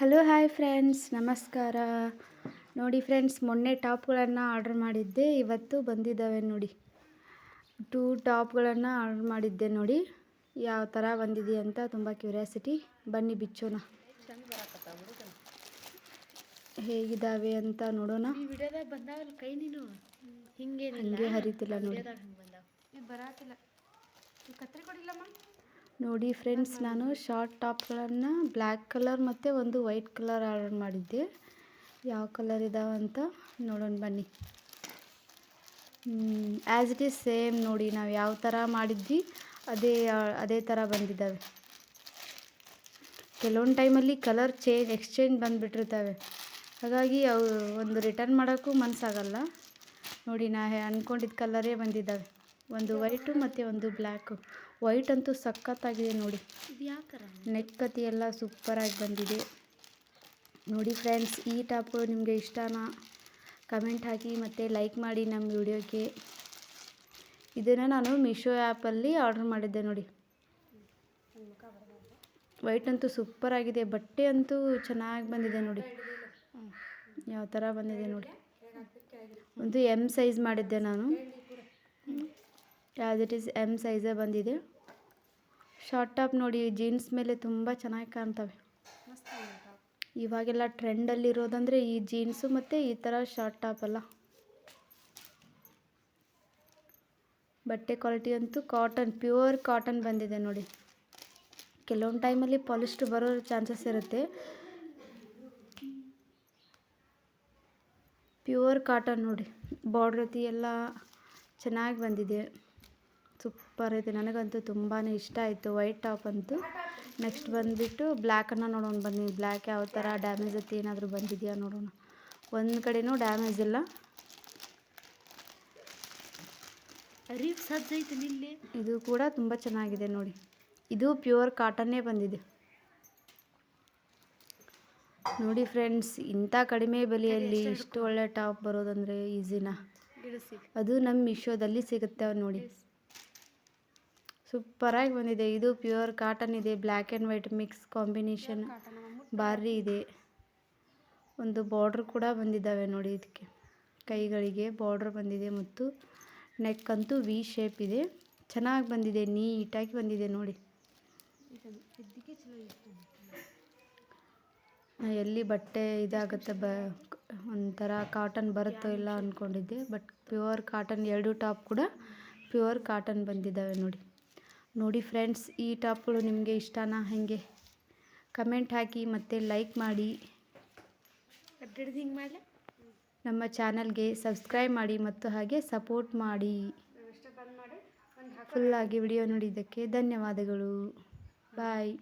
Hello hi friends ನಮಸ್ಕಾರ. ನೋಡಿ friends ಮೊನ್ನೆ ಟಾಪ್ಗಳನ್ನು ಆರ್ಡರ್ ಮಾಡಿದ್ದೆ. ಇವತ್ತು ಬಂದಿದ್ದಾವೆ ನೋಡಿ. ಟೂ ಟಾಪ್ಗಳನ್ನು ಆರ್ಡ್ರ್ ಮಾಡಿದ್ದೆ ನೋಡಿ. ಯಾವ ಥರ ಬಂದಿದೆ ಅಂತ ತುಂಬ ಕ್ಯೂರಿಯಾಸಿಟಿ ಬನ್ನಿ ಬಿಚ್ಚೋಣ. ಹೇಗಿದ್ದಾವೆ ಅಂತ ನೋಡೋಣ. ಹಂಗೆ ಹರಿತಿಲ್ಲ ನೋಡಿ. ನೋಡಿ ಫ್ರೆಂಡ್ಸ್, ನಾನು ಶಾರ್ಟ್ ಟಾಪ್ಗಳನ್ನು ಬ್ಲ್ಯಾಕ್ ಕಲರ್ ಮತ್ತು ಒಂದು ವೈಟ್ ಕಲರ್ ಆರ್ಡರ್ ಮಾಡಿದ್ದೆ. ಯಾವ ಕಲರ್ ಇದಾವೆ ಅಂತ ನೋಡೋಣ ಬನ್ನಿ. ಆ್ಯಸ್ ಇಟ್ ಈಸ್ ಸೇಮ್ ನೋಡಿ, ನಾವು ಯಾವ ಥರ ಮಾಡಿದ್ವಿ, ಅದೇ ಅದೇ ಥರ ಬಂದಿದ್ದಾವೆ ಕೆಲವೊಂದು ಟೈಮಲ್ಲಿ ಕಲರ್ ಚೇಂಜ್ ಎಕ್ಸ್ಚೇಂಜ್ ಬಂದುಬಿಟ್ಟಿರ್ತವೆ. ಹಾಗಾಗಿ ಅವು ಒಂದು ರಿಟರ್ನ್ ಮಾಡೋಕ್ಕೂ ಮನಸ್ಸಾಗಲ್ಲ ನೋಡಿ, ನಾ ಅಂದ್ಕೊಂಡಿದ್ದ ಕಲರೇ ಬಂದಿದ್ದಾವೆ ಒಂದು ವೈಟು ಮತ್ತು ಒಂದು ಬ್ಲ್ಯಾಕು. ವೈಟ್ ಅಂತೂ ಸಖತ್ತಾಗಿದೆ ನೋಡಿ. ನೆಕ್ ಕತಿ ಎಲ್ಲ ಸೂಪರಾಗಿ ಬಂದಿದೆ. ನೋಡಿ ಫ್ರೆಂಡ್ಸ್ ಈ ಟಾಪು ನಿಮಗೆ ಇಷ್ಟನಾ? ಕಮೆಂಟ್ ಹಾಕಿ ಮತ್ತು ಲೈಕ್ ಮಾಡಿ ನಮ್ಮ ವಿಡಿಯೋಗೆ. ಇದನ್ನು ನಾನು ಮೀಶೋ ಆ್ಯಪಲ್ಲಿ ಆರ್ಡ್ರ್ ಮಾಡಿದ್ದೆ ನೋಡಿ. ವೈಟ್ ಅಂತೂ ಸೂಪರಾಗಿದೆ. ಬಟ್ಟೆ ಅಂತೂ ಚೆನ್ನಾಗಿ ಬಂದಿದೆ ನೋಡಿ. ಯಾವ ಥರ ಬಂದಿದೆ ನೋಡಿ. ಒಂದು ಎಂ ಸೈಜ್ ಮಾಡಿದ್ದೆ ನಾನು. ಆ್ಯಸ್ ಇಟ್ ಈಸ್ ಎಂ ಸೈಜೇ ಬಂದಿದೆ. ಶಾರ್ಟ್ ಟಾಪ್ ನೋಡಿ ಜೀನ್ಸ್ ಮೇಲೆ ತುಂಬ ಚೆನ್ನಾಗಿ ಕಾಣ್ತವೆ. ಇವಾಗೆಲ್ಲ ಟ್ರೆಂಡಲ್ಲಿರೋದಂದರೆ ಈ ಜೀನ್ಸು ಮತ್ತು ಈ ಥರ ಶಾರ್ಟ್ ಟಾಪ್ ಅಲ್ಲ. ಬಟ್ಟೆ ಕ್ವಾಲಿಟಿ ಅಂತೂ ಕಾಟನ್ ಪ್ಯೂರ್ ಕಾಟನ್ ಬಂದಿದೆ ನೋಡಿ. ಕೆಲವೊಂದು ಟೈಮಲ್ಲಿ ಪಾಲಿಸ್ಟ್ ಬರೋ ಚಾನ್ಸಸ್ ಇರುತ್ತೆ. ಪ್ಯೂರ್ ಕಾಟನ್ ನೋಡಿ ಬಾರ್ಡ್ರತಿ ಎಲ್ಲ ಚೆನ್ನಾಗಿ ಬಂದಿದೆ. ಸೂಪರ್ ಇದೆ. ನನಗಂತೂ ತುಂಬಾ ಇಷ್ಟ ಆಯಿತು ವೈಟ್ ಟಾಪ್ ಅಂತೂ. ನೆಕ್ಸ್ಟ್ ಬಂದುಬಿಟ್ಟು ಬ್ಲ್ಯಾಕನ್ನು ನೋಡೋಣ ಬನ್ನಿ. ಬ್ಲ್ಯಾಕ್ ಯಾವ ಥರ ಡ್ಯಾಮೇಜ್ ಐತಿ ಏನಾದರೂ ಬಂದಿದೆಯಾ ನೋಡೋಣ. ಒಂದು ಕಡೆನೂ ಡ್ಯಾಮೇಜ್ ಇಲ್ಲ. ಇದು ಕೂಡ ತುಂಬ ಚೆನ್ನಾಗಿದೆ ನೋಡಿ. ಇದು ಪ್ಯೂರ್ ಕಾಟನ್ನೇ ಬಂದಿದೆ. ನೋಡಿ ಫ್ರೆಂಡ್ಸ್ ಇಂಥ ಕಡಿಮೆ ಬೆಲೆಯಲ್ಲಿ ಇಷ್ಟು ಒಳ್ಳೆ ಟಾಪ್ ಬರೋದಂದರೆ ಈಸಿನ. ಅದು ನಮ್ಮ ಮಿಶೋದಲ್ಲಿ ಸಿಗುತ್ತೆ ನೋಡಿ. ಸೂಪರಾಗಿ ಬಂದಿದೆ. ಇದು ಪ್ಯೂರ್ ಕಾಟನ್ ಇದೆ. Black and white mix combination ಭಾರಿ ಇದೆ. ಒಂದು ಬಾರ್ಡ್ರ್ ಕೂಡ ಬಂದಿದ್ದಾವೆ ನೋಡಿ ಇದಕ್ಕೆ. ಕೈಗಳಿಗೆ ಬಾರ್ಡ್ರ್ ಬಂದಿದೆ ಮತ್ತು ನೆಕ್ ಅಂತೂ ವಿ ಶೇಪ್ ಇದೆ. ಚೆನ್ನಾಗಿ ಬಂದಿದೆ. ನೀಟಾಗಿ ಬಂದಿದೆ ನೋಡಿ. ಎಲ್ಲಿ ಬಟ್ಟೆ ಇದಾಗುತ್ತೆ ಬ, ಒಂಥರ ಕಾಟನ್ ಬರುತ್ತೋ ಇಲ್ಲ ಅಂದ್ಕೊಂಡಿದ್ದೆ ಬಟ್ ಪ್ಯೂರ್ ಕಾಟನ್ ಎರಡು ಟಾಪ್ ಕೂಡ ಪ್ಯೂರ್ ಕಾಟನ್ ಬಂದಿದ್ದಾವೆ ನೋಡಿ. ನೋಡಿ ಫ್ರೆಂಡ್ಸ್ ಈ ಟಾಪ್ಗಳು ನಿಮಗೆ ಇಷ್ಟನಾ ಹಾಗೆ? ಕಮೆಂಟ್ ಹಾಕಿ ಮತ್ತು ಲೈಕ್ ಮಾಡಿ. ನಮ್ಮ ಚಾನಲ್ಗೆ ಸಬ್ಸ್ಕ್ರೈಬ್ ಮಾಡಿ ಮತ್ತು ಹಾಗೆ ಸಪೋರ್ಟ್ ಮಾಡಿ. ಫುಲ್ಲಾಗಿ ವಿಡಿಯೋ ನೋಡಿದ್ದಕ್ಕೆ ಧನ್ಯವಾದಗಳು. ಬಾಯ್.